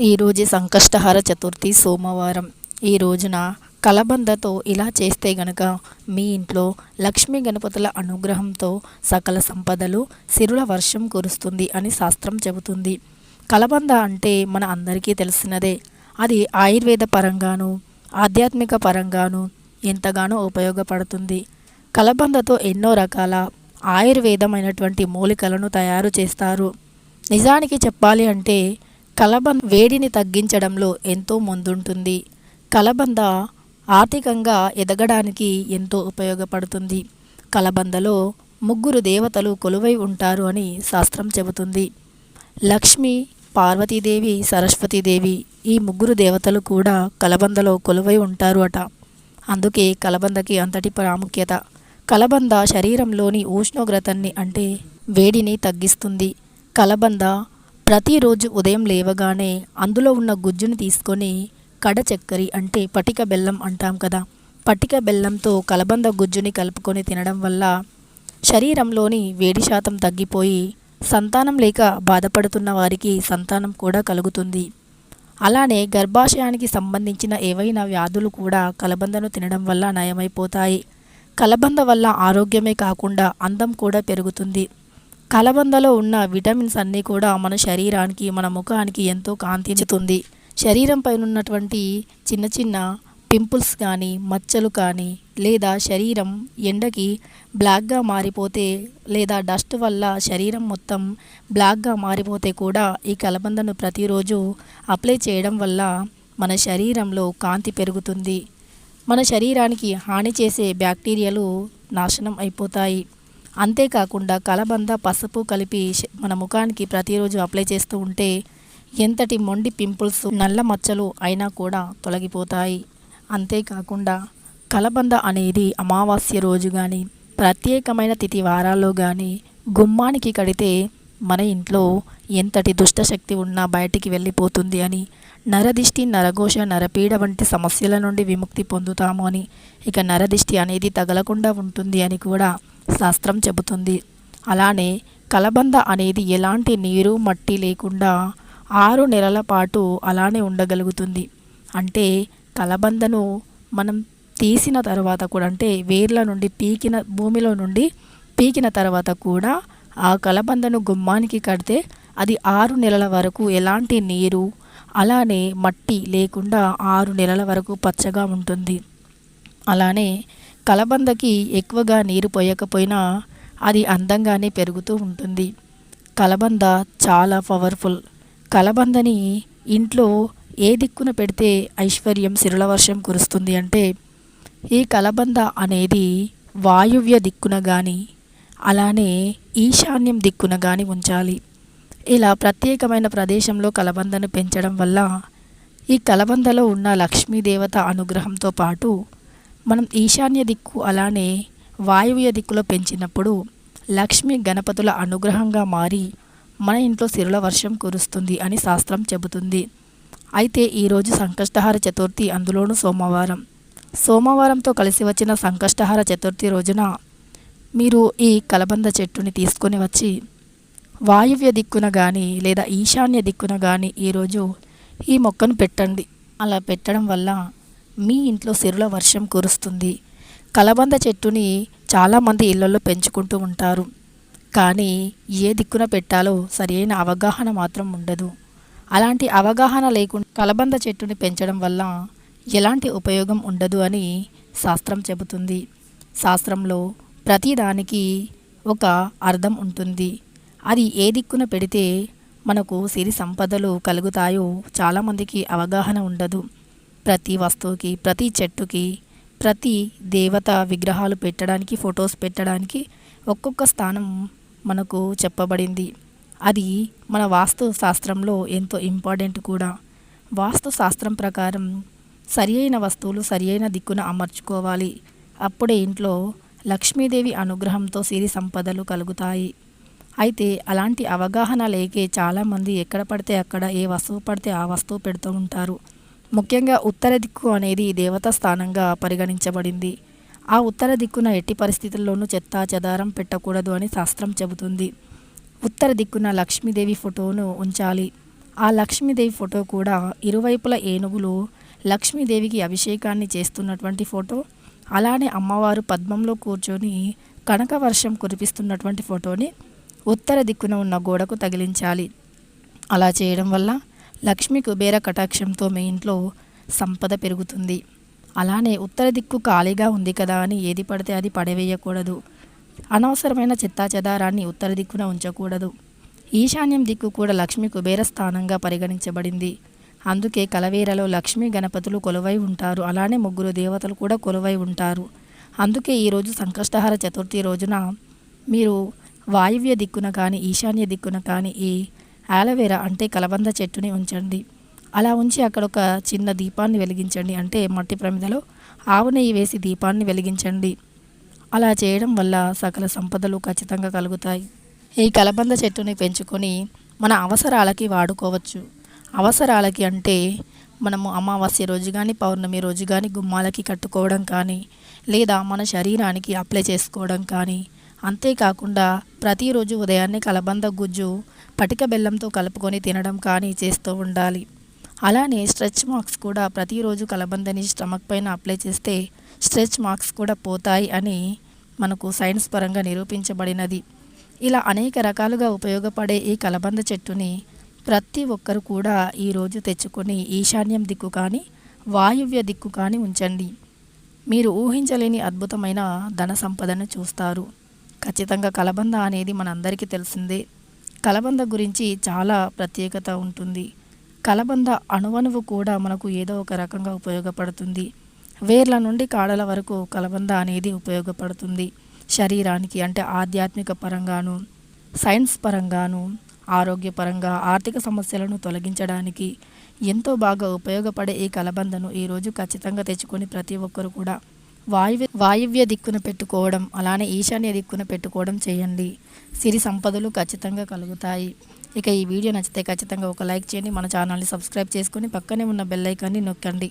ఈరోజు సంకష్టహార చతుర్థి సోమవారం. ఈ రోజున కలబందతో ఇలా చేస్తే గనక మీ ఇంట్లో లక్ష్మీ గణపతుల అనుగ్రహంతో సకల సంపదలు సిరుల వర్షం కురుస్తుంది అని శాస్త్రం చెబుతుంది. కలబంద అంటే మన అందరికీ తెలిసినదే. అది ఆయుర్వేద పరంగాను ఆధ్యాత్మిక పరంగాను ఎంతగానో ఉపయోగపడుతుంది. కలబందతో ఎన్నో రకాల ఆయుర్వేదమైనటువంటి మూలికలను తయారు చేస్తారు. నిజానికి చెప్పాలి అంటే కలబంద వేడిని తగ్గించడంలో ఎంతో ముందుంటుంది. కలబంద ఆర్థికంగా ఎదగడానికి ఎంతో ఉపయోగపడుతుంది. కలబందలో ముగ్గురు దేవతలు కొలువై ఉంటారు అని శాస్త్రం చెబుతుంది. లక్ష్మి పార్వతీదేవి సరస్వతీదేవి ఈ ముగ్గురు దేవతలు కూడా కలబందలో కొలువై ఉంటారు అట అందుకే కలబందకి అంతటి ప్రాముఖ్యత. కలబంద శరీరంలోని ఉష్ణోగ్రతని అంటే వేడిని తగ్గిస్తుంది. కలబంద ప్రతిరోజు ఉదయం లేవగానే అందులో ఉన్న గుజ్జుని తీసుకొని కడ చక్కెరి అంటే పటిక బెల్లం అంటాం కదా పటిక బెల్లంతో కలబంద గుజ్జుని కలుపుకొని తినడం వల్ల శరీరంలోని వేడి శాతం తగ్గిపోయి సంతానం లేక బాధపడుతున్న వారికి సంతానం కూడా కలుగుతుంది. అలానే గర్భాశయానికి సంబంధించిన ఏవైనా వ్యాధులు కూడా కలబందను తినడం వల్ల నయమైపోతాయి. కలబంద వల్ల ఆరోగ్యమే కాకుండా అందం కూడా పెరుగుతుంది. కలబందలో ఉన్న విటమిన్స్ అన్నీ కూడా మన శరీరానికి మన ముఖానికి ఎంతో కాంతించుతుంది శరీరం పైన ఉన్నటువంటి చిన్న చిన్న పింపుల్స్ కానీ మచ్చలు కానీ లేదా శరీరం ఎండకి బ్లాక్గా మారిపోతే లేదా డస్ట్ వల్ల శరీరం మొత్తం బ్లాక్గా మారిపోతే కూడా ఈ కలబందను ప్రతిరోజు అప్లై చేయడం వల్ల మన శరీరంలో కాంతి పెరుగుతుంది. మన శరీరానికి హాని చేసే బ్యాక్టీరియాలు నాశనం అయిపోతాయి. అంతేకాకుండా కలబంద పసుపు కలిపి మన ముఖానికి ప్రతిరోజు అప్లై చేస్తూ ఉంటే ఎంతటి మొండి పింపుల్స్ నల్ల మచ్చలు అయినా కూడా తొలగిపోతాయి. అంతేకాకుండా కలబంద అనేది అమావాస్య రోజు కానీ ప్రత్యేకమైన తిథి వారాల్లో కానీ గుమ్మానికి కడితే మన ఇంట్లో ఎంతటి దుష్టశక్తి ఉన్నా బయటికి వెళ్ళిపోతుంది అని నరదిష్టి నరఘోష నరపీడ వంటి సమస్యల నుండి విముక్తి పొందుతాము అని ఇక నరదిష్టి అనేది తగలకుండా ఉంటుంది అని కూడా శాస్త్రం చెబుతుంది. అలానే కలబంద అనేది ఎలాంటి నీరు మట్టి లేకుండా ఆరు నెలల పాటు అలానే ఉండగలుగుతుంది. అంటే కలబందను మనం తీసిన తర్వాత కూడా అంటే వేర్ల నుండి పీకిన భూమిలో నుండి పీకిన తర్వాత కూడా ఆ కలబందను గుమ్మానికి కడితే అది ఆరు నెలల వరకు ఎలాంటి నీరు అలానే మట్టి లేకుండా ఆరు నెలల వరకు పచ్చగా ఉంటుంది. అలానే కలబందకి ఎక్కువగా నీరు పోయకపోయినా అది అందంగానే పెరుగుతూ ఉంటుంది. కలబంద చాలా పవర్ఫుల్. కలబందని ఇంట్లో ఏ దిక్కున పెడితే ఐశ్వర్యం సిరుల వర్షం కురుస్తుంది అంటే ఈ కలబంద అనేది వాయువ్య దిక్కున కానీ అలానే ఈశాన్యం దిక్కున కానీ ఉంచాలి. ఇలా ప్రత్యేకమైన ప్రదేశంలో కలబందను పెంచడం వల్ల ఈ కలబందలో ఉన్న లక్ష్మీదేవత అనుగ్రహంతో పాటు మనం ఈశాన్య దిక్కు అలానే వాయువ్య దిక్కులో పెంచినప్పుడు లక్ష్మి గణపతుల అనుగ్రహంగా మారి మన ఇంట్లో సిరుల వర్షం కురుస్తుంది అని శాస్త్రం చెబుతుంది. అయితే ఈరోజు సంకష్టహార చతుర్థి అందులోనూ సోమవారం. సోమవారంతో కలిసి వచ్చిన సంకష్టహార చతుర్థి రోజున మీరు ఈ కలబంద చెట్టుని తీసుకొని వచ్చి వాయువ్య దిక్కున కానీ లేదా ఈశాన్య దిక్కున కానీ ఈరోజు ఈ మొక్కను పెట్టండి. అలా పెట్టడం వల్ల మీ ఇంట్లో సిరుల వర్షం కురుస్తుంది. కలబంద చెట్టుని చాలామంది ఇళ్ళలో పెంచుకుంటూ ఉంటారు. కానీ ఏ దిక్కున పెట్టాలో సరైన అవగాహన మాత్రం ఉండదు. అలాంటి అవగాహన లేకుండా కలబంద చెట్టుని పెంచడం వల్ల ఎలాంటి ఉపయోగం ఉండదు అని శాస్త్రం చెబుతుంది. శాస్త్రంలో ప్రతిదానికి ఒక అర్థం ఉంటుంది. అది ఏ దిక్కున పెడితే మనకు సిరి సంపదలు కలుగుతాయో చాలామందికి అవగాహన ఉండదు. ప్రతి వస్తువుకి ప్రతి చెట్టుకి ప్రతి దేవత విగ్రహాలు పెట్టడానికి ఫొటోస్ పెట్టడానికి ఒక్కొక్క స్థానం మనకు చెప్పబడింది. అది మన వాస్తు శాస్త్రంలో ఎంతో ఇంపార్టెంట్ కూడా. వాస్తు శాస్త్రం ప్రకారం సరి అయిన వస్తువులు సరి అయిన దిక్కున అమర్చుకోవాలి. అప్పుడే ఇంట్లో లక్ష్మీదేవి అనుగ్రహంతో సిరి సంపదలు కలుగుతాయి. అయితే అలాంటి అవగాహన లేకే చాలామంది ఎక్కడ పడితే అక్కడ ఏ వస్తువు పడితే ఆ వస్తువు పెడుతూ ఉంటారు. ముఖ్యంగా ఉత్తర దిక్కు అనేది దేవతా స్థానంగా పరిగణించబడింది. ఆ ఉత్తర దిక్కున ఎట్టి పరిస్థితుల్లోనూ చెత్త చెదారం పెట్టకూడదు అని శాస్త్రం చెబుతుంది. ఉత్తర దిక్కున లక్ష్మీదేవి ఫోటోను ఉంచాలి. ఆ లక్ష్మీదేవి ఫోటో కూడా ఇరువైపుల ఏనుగులు లక్ష్మీదేవికి అభిషేకాన్ని చేస్తున్నటువంటి ఫోటో అలానే అమ్మవారు పద్మంలో కూర్చొని కనక వర్షం కురిపిస్తున్నటువంటి ఫోటోని ఉత్తర దిక్కున ఉన్న గోడకు తగిలించాలి. అలా చేయడం వల్ల లక్ష్మి కుబేర కటాక్షంతో మీ ఇంట్లో సంపద పెరుగుతుంది. అలానే ఉత్తర దిక్కు ఖాళీగా ఉంది కదా అని ఏది పడితే అది పడవేయకూడదు. అనవసరమైన చిత్తాచెదారాన్ని ఉత్తర దిక్కున ఉంచకూడదు. ఈశాన్యం దిక్కు కూడా లక్ష్మి కుబేర స్థానంగా పరిగణించబడింది. అందుకే కలవేరలో లక్ష్మీ గణపతులు కొలువై ఉంటారు. అలానే ముగ్గురు దేవతలు కూడా కొలువై ఉంటారు. అందుకే ఈరోజు సంకష్టహార చతుర్థి రోజున మీరు వాయువ్య దిక్కున కానీ ఈశాన్య దిక్కున కానీ ఈ ఆలోవేరా అంటే కలబంద చెట్టుని ఉంచండి. అలా ఉంచి అక్కడ ఒక చిన్న దీపాన్ని వెలిగించండి. అంటే మట్టి ప్రమిదలో ఆవు నెయ్యి వేసి దీపాన్ని వెలిగించండి. అలా చేయడం వల్ల సకల సంపదలు ఖచ్చితంగా కలుగుతాయి. ఈ కలబంద చెట్టుని పెంచుకొని మన అవసరాలకి వాడుకోవచ్చు. అవసరాలకి అంటే మనము అమావాస్య రోజు కానీ పౌర్ణమి రోజు కానీ గుమ్మాలకి కట్టుకోవడం కానీ లేదా మన శరీరానికి అప్లై చేసుకోవడం కానీ అంతేకాకుండా ప్రతిరోజు ఉదయాన్నే కలబంద గుజ్జు పటిక బెల్లంతో కలుపుకొని తినడం కానీ చేస్తూ ఉండాలి. అలానే స్ట్రెచ్ మార్క్స్ కూడా ప్రతిరోజు కలబందని స్టమక్ పైన అప్లై చేస్తే స్ట్రెచ్ మార్క్స్ కూడా పోతాయి అని మనకు సైన్స్ పరంగా నిరూపించబడినది. ఇలా అనేక రకాలుగా ఉపయోగపడే ఈ కలబంద చెట్టుని ప్రతి ఒక్కరు కూడా ఈరోజు తెచ్చుకొని ఈశాన్యం దిక్కు కానీ వాయువ్య దిక్కు కానీ ఉంచండి. మీరు ఊహించలేని అద్భుతమైన ధన సంపదను చూస్తారు. ఖచ్చితంగా కలబంద అనేది మనందరికీ తెలిసిందే. కలబంద గురించి చాలా ప్రత్యేకత ఉంటుంది. కలబంద అణువణువు కూడా మనకు ఏదో ఒక రకంగా ఉపయోగపడుతుంది. వేర్ల నుండి కాడల వరకు కలబంద అనేది ఉపయోగపడుతుంది. శరీరానికి అంటే ఆధ్యాత్మిక పరంగాను సైన్స్ పరంగాను ఆరోగ్యపరంగా ఆర్థిక సమస్యలను తొలగించడానికి ఎంతో బాగా ఉపయోగపడే ఈ కలబందను ఈరోజు ఖచ్చితంగా తెచ్చుకొని ప్రతి ఒక్కరు కూడా వాయువ్య వాయువ్య దిక్కున పెట్టుకోవడం అలానే ఈశాన్య దిక్కున పెట్టుకోవడం చేయండి. సిరి సంపదలు ఖచ్చితంగా కలుగుతాయి. ఇక ఈ వీడియో నచ్చితే ఖచ్చితంగా ఒక లైక్ చేయండి. మన ఛానల్ని సబ్స్క్రైబ్ చేసుకొని పక్కనే ఉన్న బెల్ ఐకాన్ని నొక్కండి.